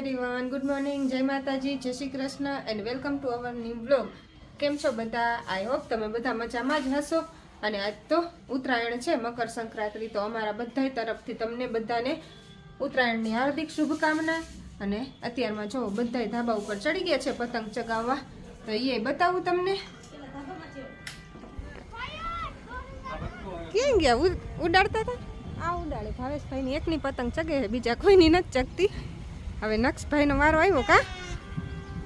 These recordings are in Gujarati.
એવરીવન ગુડ મોર્નિંગ જય માતાજી જય Shri Krishna and welcome to our new blog કેમ છો બધા? આઈ હોપ તમે બધા મજામાં જ હશો. અને આજ તો ઉત્તરાયણ છે, મકર સંક્રાંતિ. તો અમારા બધા તરફથી તમને બધાને ઉત્તરાયણની હાર્દિક શુભકામના. અને અત્યારમાં જો બધા ધાબા ઉપર ચડી ગયા છે પતંગ ચગાવવા, તો એ બતાવું તમને. કેમ ગયા? ઉડ- ઉડાડતા હતા? આ ઉડાડે. ભાવેશભાઈની એકની પતંગ ચગે બીજા કોઈની નથી ચગતી. હવે નક્ષભાઈનો વારો આવ્યો કા?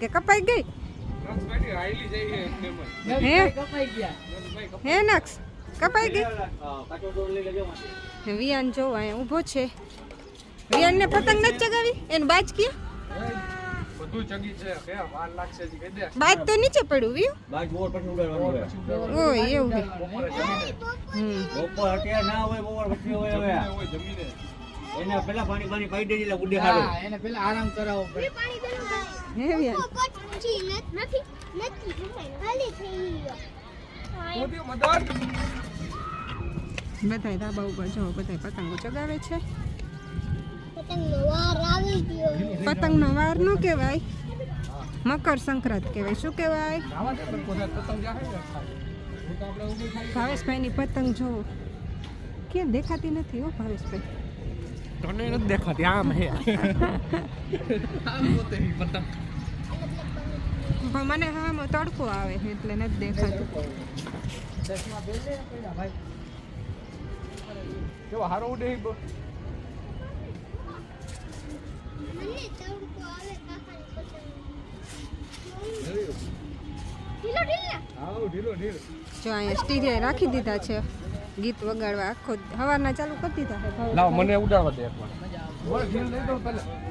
કે કપાઈ ગઈ? હે? હે નક્ષ? કપાઈ ગઈ? વિયાન જો અહીંયા ઊભો છે. વિયાનને પતંગ નથી ચગાવી? એને બાજકી બધું ચગી છે. કે વાર લાગશે હજી કહી દે. બાજ તો નીચે પડ્યું વિયું? બાજ બોર ઉડાડવાનું. એવું છે. બપોરે જમીને હમ. બપોર અત્યારે ના હોય બપોર પછી હોય હવે. જમીને એને પેલા પાણી પાણી પાઈ દેજે એટલે ઉડે હારું. એને પેલા આરામ કરાવો પડે હે વિયાન પછી નથી નથી ખાલી થઈ ગયો. મોટી મદદ. બધાય ધાબા ઉપર જો બધાય પતંગો ચગાવે છે. પતંગનો વાર આવી ગયો. પતંગનો વાર નો કહેવાય. મકર સંક્રાંત કહેવાય. શું કહેવાય? પણ. હું ભાવેશભાઈની પતંગ જો કેમ દેખાતી નથી હો ભાવેશભાઈ. તને નથી દેખાતી આમ હે મને આમ તડકો આવે છે એટલે નથી દેખાતું કેવો હારો ઉડે ઈ બ- મને તડકો આવે કાકાની પતંગ ઢીલો ઢીલો હાવ ઢીલો ઢીલ જો અહીંયા સ્ટીરિયા રાખી દીધા છે ગીત વગાડવા આખો સવારના ચાલુ કરી દીધા છે લાવ મને ઉડાડવા દે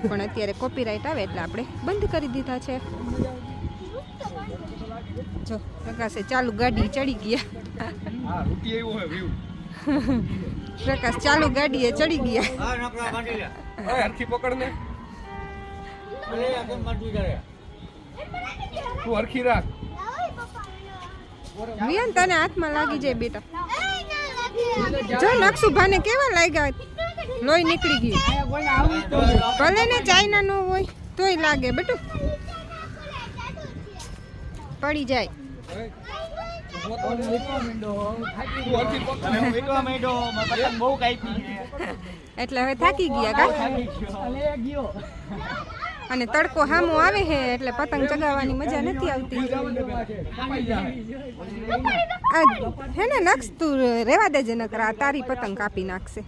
પણ અત્યારે કોપીરાઇટ આવે એટલે આપણે બંધ કરી દીધા છે. જો પ્રકાશે ચાલુ ગાડી ચડી ગયા. હા રૂટી આવ્યો હે વ્યૂ પ્રકાશ ચાલુ ગાડીએ ચડી ગયા. તું હરખી રાખ. તને હાથમાં લાગી જાય બેટા. જો નકશુભાને કેવા લાગ્યા? લોહી નીકળી ગયું. ભલે ને ચાઇના નો હોય તોય લાગે બેટું. પડી જાય. એટલે હવે થાકી ગયા કા? અને તડકો હામો આવે છે એટલે પતંગ ચગાવવાની મજા નથી આવતી. હે ને નક્ષ તું રેવા દેજે નકર આ તારી પતંગ કાપી નાખશે.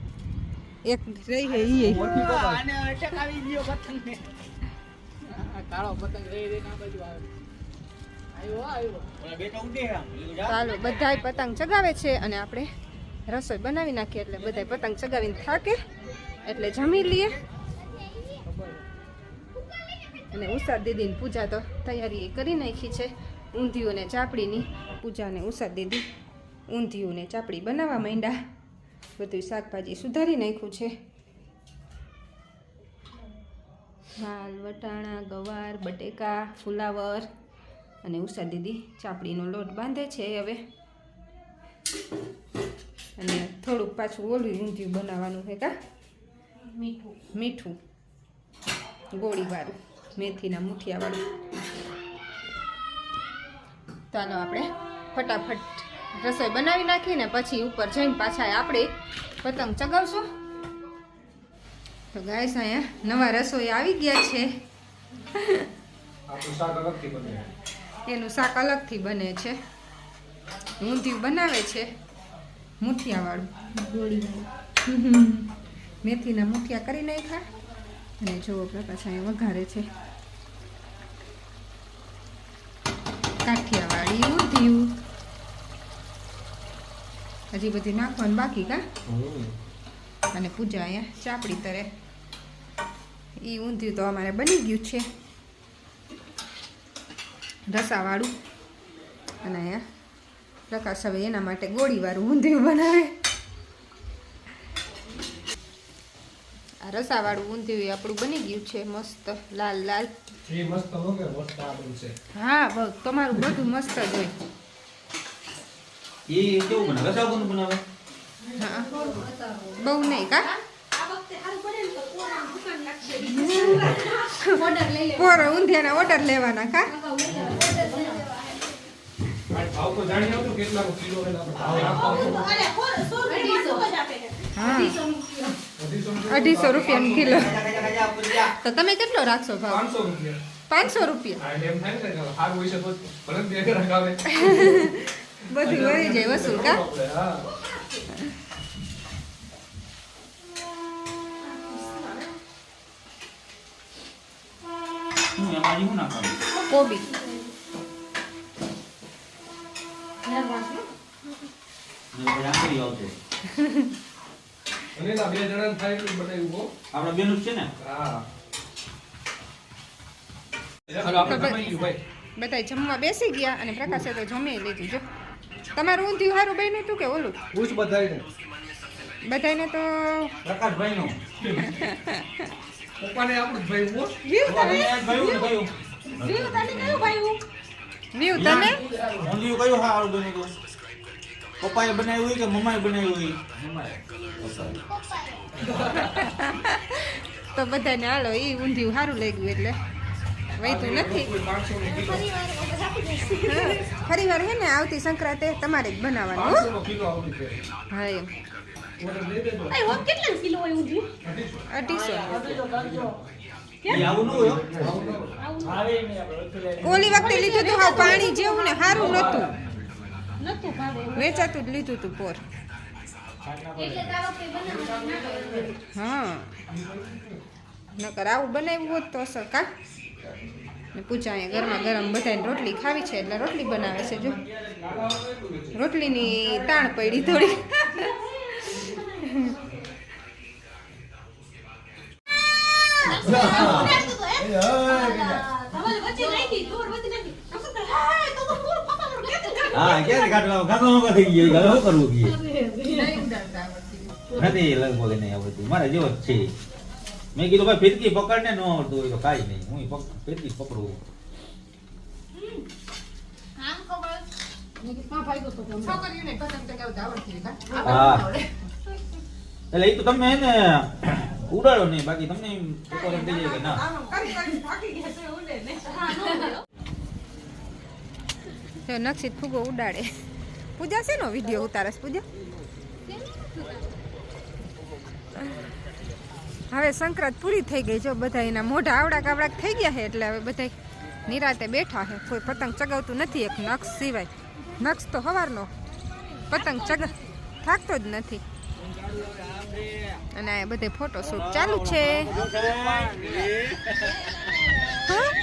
એક રહી હે ઈ. ચાલો, બધાય પતંગ ચગાવે છે અને આપણે રસોઈ બનાવી નાખીએ એટલે બધાય પતંગ ચગાવીને થાકે. એટલે જમી લઈએ. અને ઉષા દીદીની પૂજા તો તૈયારી એ કરી નાખી છે. ઊંધિયું ચાપડીની પૂજાને ઉષા દીદી ઊંધિયું ચાપડી બનાવવા માંડ્યા. બધું શાકભાજી સુધારી નાખ્યું છે. વાલ વટાણા ગવાર બટેકા ફુલાવર અને ઉષા દીદી ચાપડીનો લોટ બાંધે છે હવે. અને થોડુંક પાછું ઓલું ઊંધિયું બનાવવાનું છે કા? મીઠું. મીઠું. ગોળીવાળું. મેથીના મુઠિયાવાળું ચાલો આપણે ફટાફટ રસોઈ બનાવી નાખીને પછી ઉપર જઈને પાછા આપણે પતંગ ચગાવશું. તો ગાય અહીંયા નવા રસોઈ આવી ગયા છે. એનું શાક અલગથી બને છે. ઊંધિયું બનાવે છે મુઠિયાવાળું. મેથીના મુઠિયા કરી નાખ્યા. અને જુઓ પ્રકાશ અહીંયા વઘારે છે. કાઠિયાવાડી ઊંધિયું હજી બધી નાખવાનું બાકી કા? અને પૂજા અહીંયા ચાપડી તરે. એ ઊંધિયું તો અમારે બની ગયું છે. રસાવાળું. અને અહીંયા પ્રકાશ હવે એના માટે ગોળીવાળું ઊંધિયું બનાવે. રસાવાળું ઊંધિયું આપણું બની ગયું છે મસ્ત લાલ લાલ. હા ભગ તમારું બધું મસ્ત જ હોય. બહુ નહીં કા? પોર ઊંધિયાના ઓર્ડર લેવાના કા. હા. અઢીસો રૂપિયા. કિલો. તો તમે કેટલો રાખશો ભાવ? પાંચસો રૂપિયા. પાંચસો રૂપિયા. બધું વળી જાય વસૂલ કા? કોબી. બે જણા થાય એટલું બનાવ્યું હો. આપણા બેનું છે ને? હા. હાલો, આપણે ભાઈ. બધા જમવા બેસી ગયા અને પ્રકાશે તો જમી લીધું. જો તમારું ઊંધિયું સારું બન્યું હતું કે ઓલું? પૂછ બધાયને. બધાને તો પ્રકાશભાઈ નું પપ્પાને આપણું ભાઈ હો. ભાઈ ને કયું વ્યૂ તને ઊંધિયું કયું? સારું બન્યું પપ્પાએ બનાવ્યું હોય કે મમ્માએ બનાવ્યું હોય? તો બધાને હાલો એ ઊંધિયું સારું લાગ્યું એટલે. વૈતું નથી. ફરી વાર હે ને આવતી સંક્રાંતિ તમારે જ બનાવવાનું હો. એમ. ઓલી વખતે લીધું હતું પાણી જેવું ને સારું નતું વેચાતું જ લીધું હતું પોર. હા. નકર આવું બનાવ્યું હોત તો અસર કા? પૂછા અહીંયા ગરમા ગરમ બધાને રોટલી ખાવી છે એટલે રોટલી બનાવે છે જો. રોટલીની તાણ પડી થોડી. હા ક્યારે કાઢવા કાઢવા થઈ ગયો. શું કરવું નથી લગભગ નહીં આવડતું. મારે જેવો જ છે. મેં કીધું ભાઈ ફિરકી પકડને ન આવડતું હોય તો કાંઈ નહીં. હું ફિરકી પકડું. એટલે એ તો તમે એને ઉડાડો નહીં. બાકી તમને એમ કે ના. જો નક્ષિત ફૂગો ઉડાડે. પૂજા છે નો વીડિયો ઉતારસ પૂજા? હવે સંક્રાંત પૂરી થઈ ગઈ જો બધા એના મોઢા આવડા કાવડાક થઈ ગયા છે એટલે હવે બધા નિરાતે બેઠા છે કોઈ પતંગ ચગાવતું નથી એક નક્ષ સિવાય. નક્ષ તો સવારનો પતંગ ચગ થાકતો જ નથી. અને આ બધે ફોટો શૂટ ચાલુ છે. હા?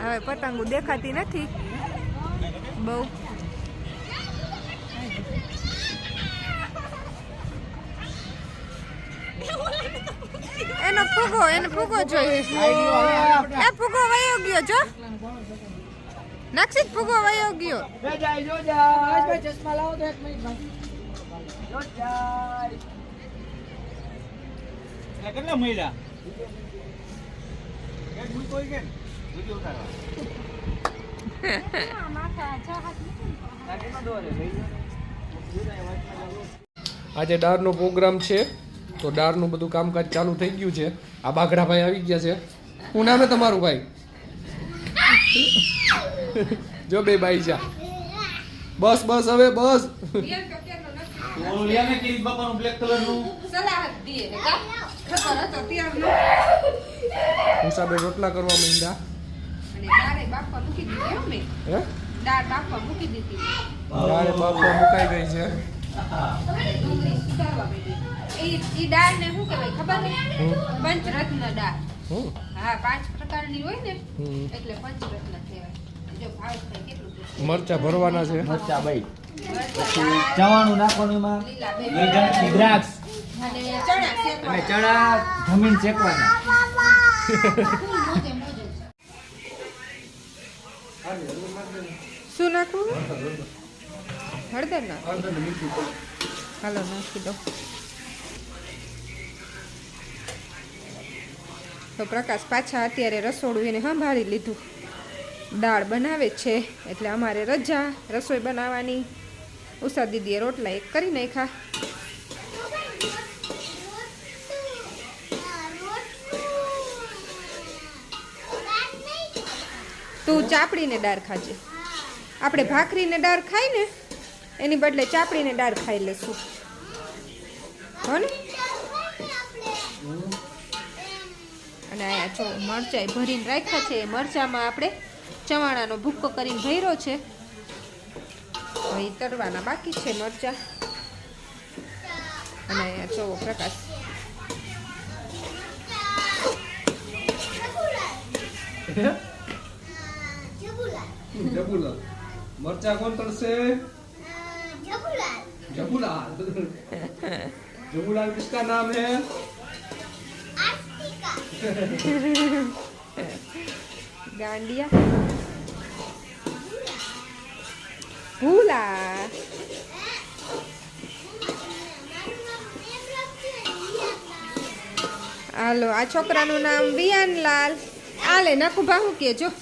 હવે પતંગો દેખાતી નથી. બહુ. એનો ફૂગો, એને ફૂગો જોઈએ એ ફૂગો વયો ગયો જો. નક્ષિત ફુગો વયો ગયો. ભાઈ ચશ્મા લાવો તો એક મિનિટ ભાઈ. કેટલા મહિલા એક મૂકો હોય કે વીડિયો ઉતારવા. આજે ડારનો પ્રોગ્રામ છે તો ડારનું બધું કામકાજ ચાલુ થઈ ગયું છે. આ બાઘડાભાઈ આવી ગયા છે. શું નામે તમારું ભાઈ? જો બે બાઈ છે બસ બસ હવે બસ. મુસાબે રોટલા કરવા માંડ્યા. અને દાળે બાફવા મૂકી દીધી હો મેં. હે? દાળ બાફવા મુકાઈ ગઈ છે. ડુંગળી સુધારવા માંડી. એ દાળ ને શું કહેવાય ખબર ને પંચરત્ન દાળ. હા પાંચ પ્રકારની હોય ને એટલે પંચરત્ન કહેવાય. જો ભાવ થાય કેટલું મરચા ભરવાના છે. મરચા ભાઈ. પછી ચવાણું નાખવાનું એમાં? દ્રાક્ષ. અને ચણા અને ચણા જમીન શેકવાના. મોજે મોજે છે. શું નાખવું? હળદર ના હાલો નાખી દો. તો પ્રકાશ પાછા અત્યારે રસોડું એને સંભાળી લીધું. દાળ બનાવે છે, એટલે અમારે રજા, રસોઈ બનાવવાની. ઉષા દીદીએ રોટલા એક કરી નાખ્યા. તું ચાપડીને દાળ ખાજે. આપણે ભાખરીને દાળ ખાઈ ને, એની બદલે ચાપડીને દાળ ખાઈ લેશું. હો ને? અને આ જો મરચાં ભરીને રાખ્યા છે એ મરચાંમાં આપણે ચવાણાનો ભૂક્કો કરીને ભર્યો છે. એ તરવાના બાકી છે મરચાં. અને અહીંયા પ્રકાશ. કોણ તળશે? જબુલાલ. કિસકા નામ હે? ગાંડિયા ભૂલા હાલો આ છોકરાનું નામ વિયાનલાલ આલે નાખું બાહુ કે જો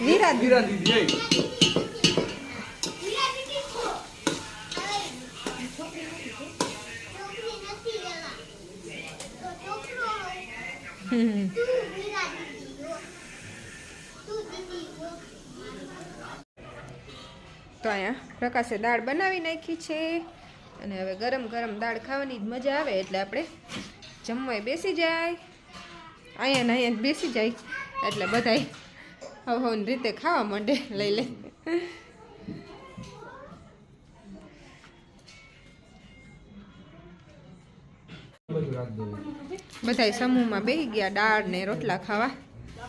વિરાટ વીરા દીદી તો અહીંયા પ્રકાશે દાળ બનાવી નાખી છે. અને હવે ગરમ ગરમ દાળ ખાવાની જ મજા આવે એટલે આપણે જમવાય બેસી જાય. અહીંયા અહીંયા બેસી જાય એટલે હવ હવની રીતે ખાવા માંડે, લઈ લે. બધા સમૂહમાં બેસી ગયા, દાળ ને રોટલા ખાવા.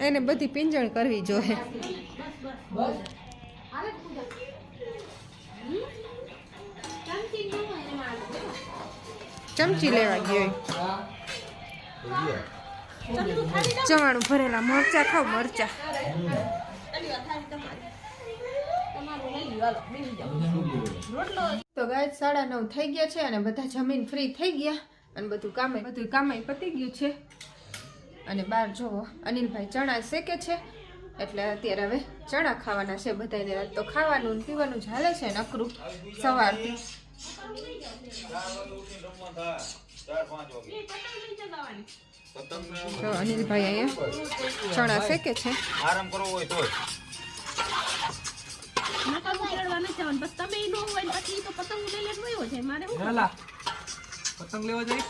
એને બધી પિંજણ કરવી જોઈએ. ચમચી લેવા ગયો ચવાણું ભરેલા મરચા ખાવ મરચા. તો ગાય સાડા નવ થઈ ગયા છે અને બધા જમીન ફ્રી થઈ ગયા. અને બધું કામે બધું કામે પતી ગયું છે. અને બહાર જોવો, અનિલભાઈ ચણા શેકે છે. એટલે અત્યારે હવે ચણા ખાવાના છે બધાને તો ખાવાનું પીવાનું ચાલે છે નકરું, સવારથી. તો અનિલભાઈ અહીંયા? ચણા શેકે છે? આરામ કરવો હોય તો પતંગ લેવા જઈશ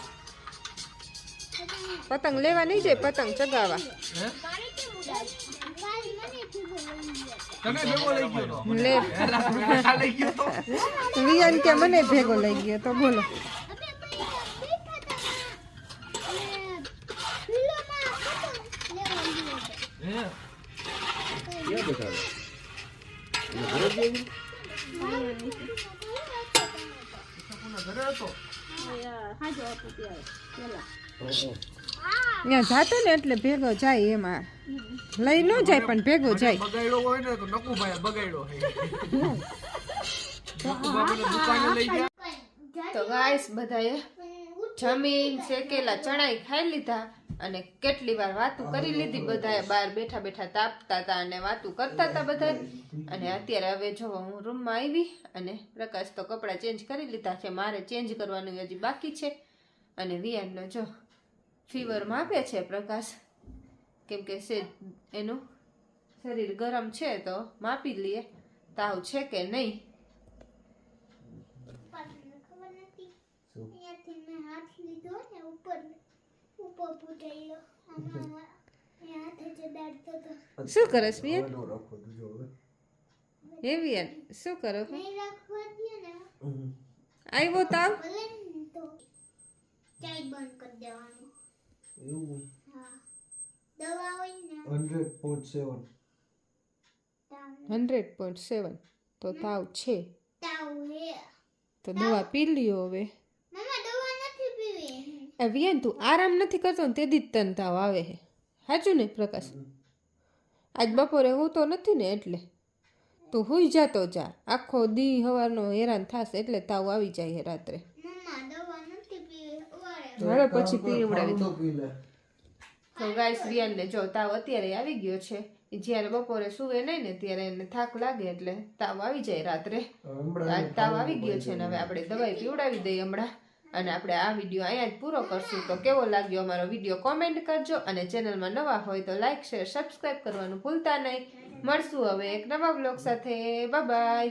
પતંગ લેવા નહીં જાય પતંગ ચગાવવા. હે? તને ભેગો લઈ ગયો લે. વિયાન કે મને ભેગો લઈ ગયો તો બોલો. હે ઘરે હતો ત્યાં જાતો ને એટલે ભેગો જાય એમાં. લઈ ન જાય પણ ભેગો જાય. બગાડ્યો હોય ને તો બગાડ્યો તો ગાઈસ બધાએ જમીન શેકેલા ચણાઈ ખાઈ લીધા. અને કેટલી વાર વાતું કરી લીધી બધાએ બહાર બેઠા બેઠા તાપતા હતા અને વાતું કરતા હતા બધાએ અને અત્યારે હવે જો હું રૂમમાં આવી અને પ્રકાશ તો કપડાં ચેન્જ કરી લીધા છે મારે ચેન્જ કરવાનું હજી બાકી છે. અને વિયાનનો જો ફીવર માપે છે પ્રકાશ કેમ કે છે એનું શરીર ગરમ છે તો માપી લઈએ તાવ છે કે નહીં અહીંયાથી મેં હાથ લીધો ને ઉપર ઉપર પૂજાયો આમાં અહીંયા હાથે જ દાડતો હતો શું કરો વિયાન એવી યાર શું કરો આવ્યો તાવ? ભલે તો. ચાય બંધ કરી દેવાનું. એવું હા. દવા હોય ને. Hundred point seven. તો તાવ છે. તો દવા પી લ્યો હવે. એ વિયાન તું આરામ નથી કરતો ને તે દી જ તને તાવ આવે છે સાચું ને પ્રકાશ? આજ બપોરે હું તો નથી ને એટલે. તું હુઈ જાતો જા. આખો દી હવારનો હેરાન થશે એટલે તાવ આવી જાય છે રાત્રે. મમ્મા દવા નથી પીવી ઉવારે હવે પછી પીવડાવી તો પી લે. તો ગાઈસ રિયાનને જો તાવ અત્યારે આવી ગયો છે. જ્યારે બપોરે સુવે નહીં ને ત્યારે એને થાક લાગે એટલે તાવ આવી જાય રાત્રે. આજ તાવ આવી ગયો છે ને હવે આપણે દવાઈ પીવડાવી દઈએ હમણાં. અને આપણે આ વીડિયો અહીંયા જ પૂરો કરશું. તો કેવો લાગ્યો અમારો વીડિયો કોમેન્ટ કરજો અને ચેનલમાં નવા હોય તો લાઈક શેર સબસ્ક્રાઈબ કરવાનું ભૂલતા નહીં. મળશું હવે એક નવા બ્લોગ સાથે. બાય